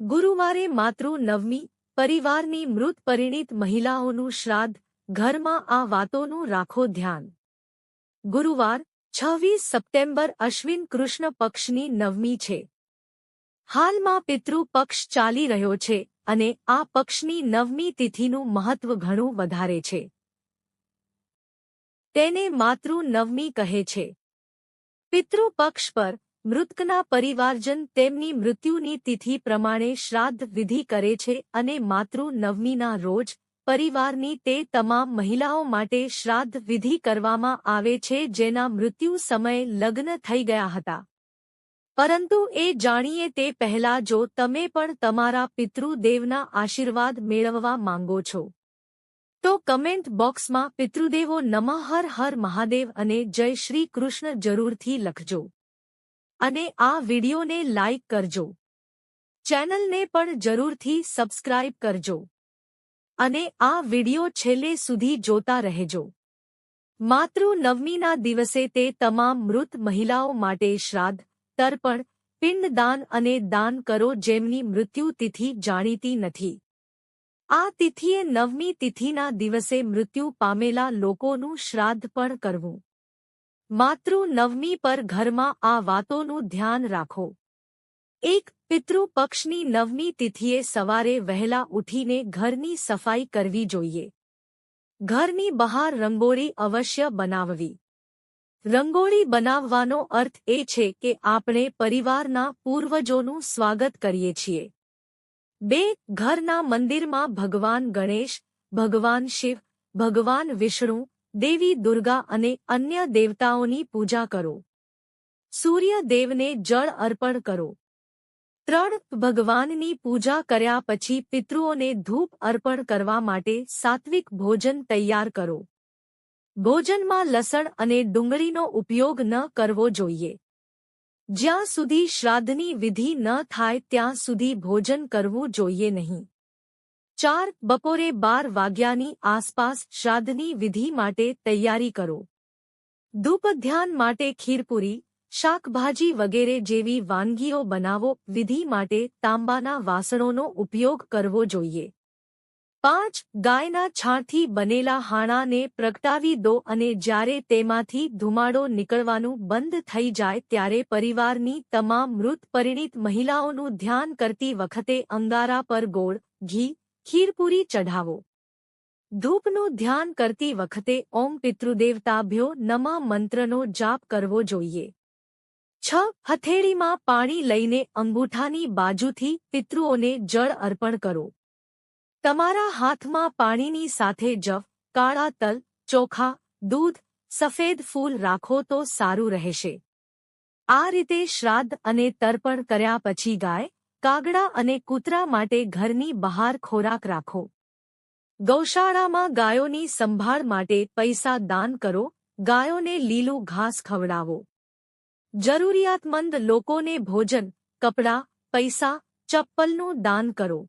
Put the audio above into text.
ગુરુવારે માતૃ નવમી, પરિવારની મૃત પરિણીત મહિલાઓનું શ્રાદ્ધ, ઘરમાં આ વાતોનું રાખો ધ્યાન. ગુરુવાર, છવ્વીસ સપ્ટેમ્બર અશ્વિન કૃષ્ણ પક્ષની નવમી છે. હાલમાં પિતૃ પક્ષ ચાલી રહ્યો છે અને આ પક્ષની નવમી તિથિનું મહત્વ ઘણું વધારે છે. તેને માતૃ નવમી કહે છે. પિતૃ પક્ષ પર મૃતકના પરિવારજન તેમની મૃત્યુની તિથિ પ્રમાણે શ્રાદ્ધ વિધિ કરે છે અને માતૃ નવમીના રોજ પરિવારની તે તમામ મહિલાઓ માટે શ્રાદ્ધ વિધિ કરવામાં આવે છે જેના મૃત્યુ સમયે લગ્ન થઈ ગયા હતા. પરંતુ એ જાણીએ તે પહેલા જો તમે પણ તમારા પિતૃદેવના આશીર્વાદ મેળવવા માંગો છો, તો કમેન્ટ બોક્સમાં પિતૃદેવો નમઃ હર હર મહાદેવ અને જય શ્રી કૃષ્ણ જરૂરથી લખજો. અને આ વિડિયોને લાઇક કરજો. ચેનલને પણ જરૂરથી સબસ્ક્રાઇબ કરજો. અને આ વિડિયો છેલ્લે સુધી જોતા રહેજો. માતૃ નવમીના દિવસે તે તમામ મૃત મહિલાઓ માટે શ્રાદ્ધ, તર્પણ, પિંડદાન અને દાન કરો જેમની મૃત્યુ તિથિ જાણીતી નથી. આ તિથિએ નવમી તિથિના દિવસે મૃત્યુ પામેલા લોકોનું શ્રાદ્ધ પણ કરવું. માતૃ નવમી પર ઘરમાં આ વાતોનું ધ્યાન રાખો. એક પિતૃ પક્ષની નવમી તિથિએ સવારે વહેલા ઉઠીને ઘરની સફાઈ કરવી જોઈએ. ઘરની બહાર રંગોળી અવશ્ય બનાવવી. રંગોળી બનાવવાનો અર્થ એ છે કે આપણે પરિવારના પૂર્વજોનું સ્વાગત કરીએ છીએ. બે, ઘરના મંદિરમાં ભગવાન ગણેશ, ભગવાન શિવ, ભગવાન વિષ્ણુ દેવી દુર્ગા અને અન્ય દેવતાઓની પૂજા કરો. સૂર્યદેવને જળ અર્પણ કરો. ત્રણ ભગવાનની પૂજા કર્યા પછી પિતૃઓને ધૂપ અર્પણ કરવા માટે સાત્વિક ભોજન તૈયાર કરો. ભોજનમાં લસણ અને ડુંગળીનો ઉપયોગ ન કરવો જોઈએ. જ્યાં સુધી શ્રાદ્ધની વિધિ ન થાય ત્યાં સુધી ભોજન કરવું જોઈએ નહીં. ચાર બપોરે બાર વાગ્યાની આસપાસ શ્રાદ્ધની વિધિ માટે તૈયારી કરો. ધૂપધ્યાન માટે ખીરપુરી, શાકભાજી વગેરે જેવી વાનગીઓ બનાવો. વિધિ માટે તાંબાના વાસણોનો ઉપયોગ કરવો જોઈએ. પાંચ, ગાયના છાણથી બનેલા હાણાને પ્રગટાવી દો અને જ્યારે તેમાંથી ધુમાડો નીકળવાનું બંધ થઈ જાય ત્યારે પરિવારની તમામ મૃત પરિણીત મહિલાઓનું ધ્યાન કરતી વખતે અંગારા પર ગોળ, ઘી ખીરપુરી ચઢાવો. ધૂપનું ધ્યાન કરતી વખતે ઓમ પિતૃદેવતાભ્યો નમા મંત્રનો જાપ કરવો જોઈએ. છ હથેળીમાં પાણી લઈને અંગૂઠાની બાજુથી પિતૃઓને જળ અર્પણ કરો. તમારા હાથમાં પાણીની સાથે જવ, કાળા તલ, ચોખા, દૂધ, સફેદ ફૂલ રાખો તો સારું રહેશે. આ રીતે શ્રાદ્ધ અને તર્પણ કર્યા પછી ગાય કાગડા અને કૂતરા માટે ઘરની બહાર ખોરાક રાખો. ગૌશાળામાં ગાયોની સંભાળ માટે પૈસા દાન કરો, ગાયોને લીલું ઘાસ ખવડાવો. જરૂરિયાતમંદ લોકોને ભોજન, કપડાં, પૈસા, ચપ્પલનું દાન કરો.